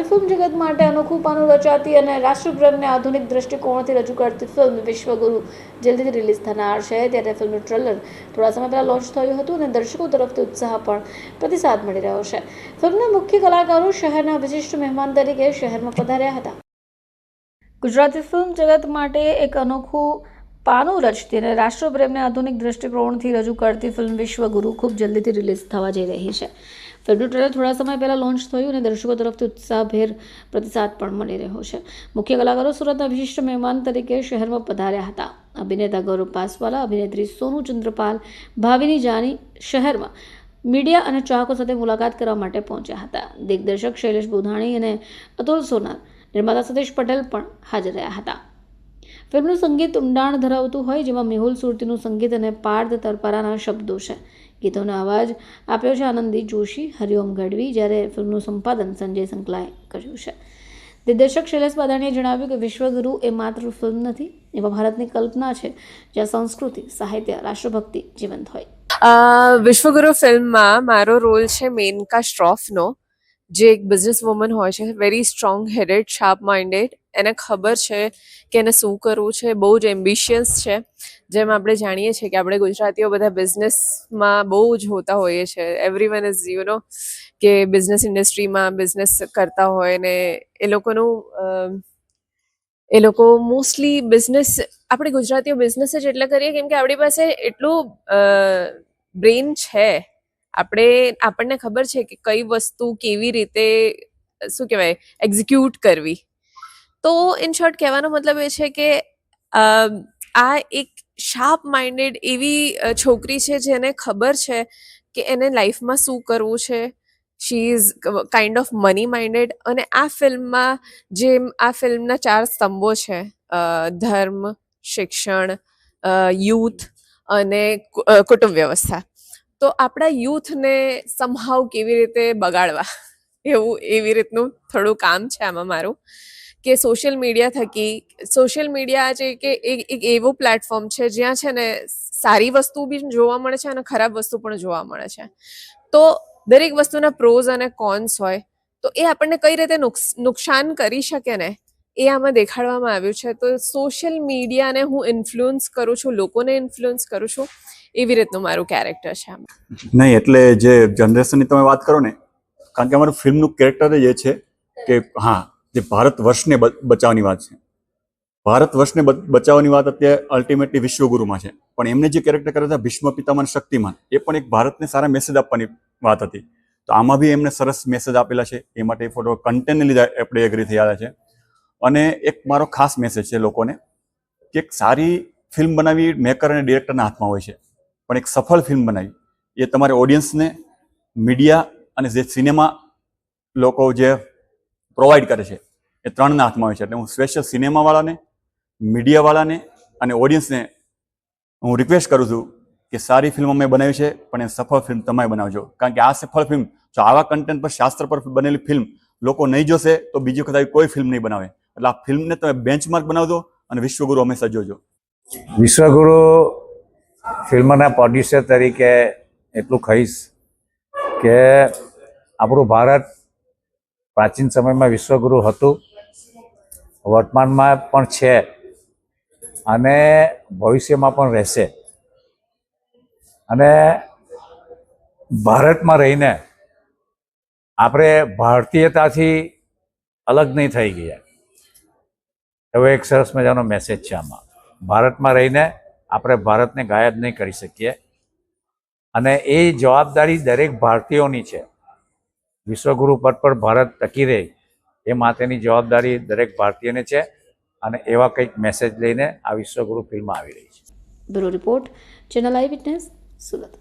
Gujarati film જગત માટે અનોખું પાનું રચાતી અને રાષ્ટ્રપ્રેમને આધુનિક દ્રષ્ટિકોણથી રજૂ કરતી ફિલ્મ વિશ્વગુરુ જલ્દીથી રિલીઝ થનાર છે. ત્યારે ફિલ્મનું ટ્રેલર થોડા સમય પહેલાં લોન્ચ થયું હતું અને દર્શકો તરફથી ઉત્સાહ પણ પ્રતિસાદ મળી રહ્યો છે. ફિલ્મના મુખ્ય કલાકારો શહેરના વિશિષ્ટ મહેમાન તરીકે શહેરમાં પધાર્યા હતા. ગુજરાતી ફિલ્મ જગત માટે એક અનોખું પાનું રચતી અને રાષ્ટ્રપ્રેમને આધુનિક દ્રષ્ટિકોણથી રજૂ કરતી ફિલ્મ વિશ્વગુરુ ખૂબ જલ્દીથી રિલીઝ થવા જઈ રહી છે. ફિલ્મનું ટ્રેલર થોડા સમય પહેલાં લોન્ચ થયું અને દર્શકો તરફથી ઉત્સાહભેર પ્રતિસાદ પણ મળી રહ્યો છે. મુખ્ય કલાકારો સુરતના વિશિષ્ટ મહેમાન તરીકે શહેરમાં પધાર્યા હતા. અભિનેતા ગૌરવ પાસવાલા, અભિનેત્રી સોનુ ચંદ્રપાલ, ભાવિની જાની શહેરમાં મીડિયા અને ચાહકો સાથે મુલાકાત કરવા માટે પહોંચ્યા હતા. દિગ્દર્શક શૈલેષ બુધાણી અને અતુલ સોનાર નિર્માતા સતીશ પટેલ પણ હાજર રહ્યા હતા. ફિલ્મનું સંગીત ઊંડાણ ધરાવતું હોય, જેમાં મેહુલ સુરતીનું સંગીત અને પાર્થ તરપરાના શબ્દો છે. ગીતોનો અવાજ આપ્યો છે આનંદી જોશી, હરિઓમ ગઢવી, જ્યારે ફિલ્મનું સંપાદન સંજય સંકલાએ કર્યું છે. દિગ્દર્શક શૈલેષ બાદાણીએ જણાવ્યું કે વિશ્વગુરુ એ માત્ર ફિલ્મ નથી એમાં ભારતની કલ્પના છે, જ્યાં સંસ્કૃતિ, સાહિત્ય, રાષ્ટ્રભક્તિ જીવંત હોય. વિશ્વગુરુ ફિલ્મમાં મારો રોલ છે મેનકા શ્રોફનો, જે એક બિઝનેસ વુમન હોય છે very strong headed sharp minded એને ખબર છે કે એને શું કરવું છે, બહુ જ એમ્બિશિયસ છે. જેમ આપણે જાણીએ છીએ કે આપણે ગુજરાતીઓ બધા બિઝનેસમાં બહુ જ હોતા હોઈએ છીએ. Everyone is you know કે બિઝનેસ ઇન્ડસ્ટ્રીમાં બિઝનેસ કરતા હોય ને એ લોકોનું એ લોકો મોસ્ટલી બિઝનેસ આપણે ગુજરાતીઓ બિઝનેસ જ એટલે કરીએ કેમ કે આપણી પાસે એટલું બ્રેન છે. આપણે, આપણને ખબર છે કે કઈ વસ્તુ કેવી રીતે, શું કહેવાય એક્ઝિક્યુટ કરવી. તો ઇન શોર્ટ કહેવાનો મતલબ એ છે કે આ એક શાર્પ માઇન્ડેડ એવી છોકરી છે જેને ખબર છે કે એને લાઈફમાં શું કરવું છે. She is kind of money minded અને આ ફિલ્મમાં જેમ, આ ફિલ્મના ચાર સ્તંભો છે ધર્મ, શિક્ષણ યુથ અને કુટુંબ વ્યવસ્થા. તો આપણા યુથને સમહાવ કેવી રીતે બગાડવા? એવું એવી રીતનું થોડું કામ છે આમાં મારું. કે સોશિયલ મીડિયા થકી, સોશિયલ મીડિયા આજે કે એક એવું પ્લેટફોર્મ છે જ્યાં છે ને સારી વસ્તુ બી જોવા મળે છે અને ખરાબ વસ્તુ પણ જોવા મળે છે. તો દરેક વસ્તુના પ્રોઝ અને કોન્સ હોય, તો એ આપણને કઈ રીતે નુકસ- નુકસાન કરી શકે ને, એ આમાં દેખાડવામાં આવ્યું છે. તો સોશિયલ મીડિયાને હું ઇન્ફ્લુઅન્સ કરું છું, લોકોને ઇન્ફ્લુઅન્સ કરું છું, એવી રીતનું મારું કેરેક્ટર છે આમાં. નહીં, એટલે જે જનરેશનની તમે વાત કરો ને, કારણ કે અમારું ફિલ્મનું કેરેક્ટર જ એ છે કે, હા જે ભારત વર્ષને બચાવવાની વાત છે. ભારત વર્ષને બચાવવાની વાત અત્યારે અલ્ટિમેટલી વિશ્વગુરુમાં છે. પણ એમને જે કેરેક્ટર કર્યા હતા ભીષ્મ પિતામાન શક્તિમાન, એ પણ એક ભારતને સારા મેસેજ આપવાની વાત હતી. તો આમાં બી એમને સરસ મેસેજ આપેલા છે. એ માટે એ ફોટો કન્ટેન્ટને લીધે આપણે એગ્રી થયા છે. અને એક મારો ખાસ મેસેજ છે લોકોને, કે એક સારી ફિલ્મ બનાવી મેકર અને ડિરેક્ટરના હાથમાં હોય છે. પણ એક સફળ ફિલ્મ બનાવી. એ તમારે ઓડિયન્સને મીડિયા અને જે સિનેમા લોકો જે પ્રોવાઈડ કરે છે. એ ત્રણના હાથમાં હોય છે. એટલે હું સ્પેશિયલ સિનેમાવાળાને મીડિયાવાળાને અને ઓડિયન્સને હું રિક્વેસ્ટ કરું છું કે સારી ફિલ્મ અમે બનાવી છે, પણ એ સફળ ફિલ્મ તમે બનાવજો. કારણ કે આ સફળ ફિલ્મ જો આવા કન્ટેન્ટ પર શાસ્ત્ર પર બનેલી ફિલ્મ લોકો નહીં જોશે, તો બીજી વખત કોઈ ફિલ્મ નહીં બનાવે. એટલે આ ફિલ્મને તમે બેન્ચમાર્ક બનાવજો અને વિશ્વગુરુ હંમેશા જોજો. વિશ્વગુરુ ફિલ્મના પ્રોડ્યુસર તરીકે એટલું કહીશ કે આપણું ભારત પ્રાચીન સમયમાં વિશ્વગુરુ હતું. વર્તમાનમાં પણ છે અને ભવિષ્યમાં પણ રહેશે. અને ભારતમાં રહીને આપણે ભારતીયતાથી અલગ નહીં થઈ ગયા. એવો એક સરસ મજાનો મેસેજ છે આમાં. ભારતમાં રહીને આપણે ભારતને ગાયબ નહીં કરી શકીએ. અને એ જવાબદારી દરેક ભારતીયોની છે. વિશ્વગુરુ પદ પર ભારત ટકી રહે એ માટેની જવાબદારી દરેક ભારતીયને છે અને એવા કંઈક મેસેજ લઈને આ વિશ્વગુરુ ફિલ્મ આવી રહી છે. Bureau report channel eyewitness Surat.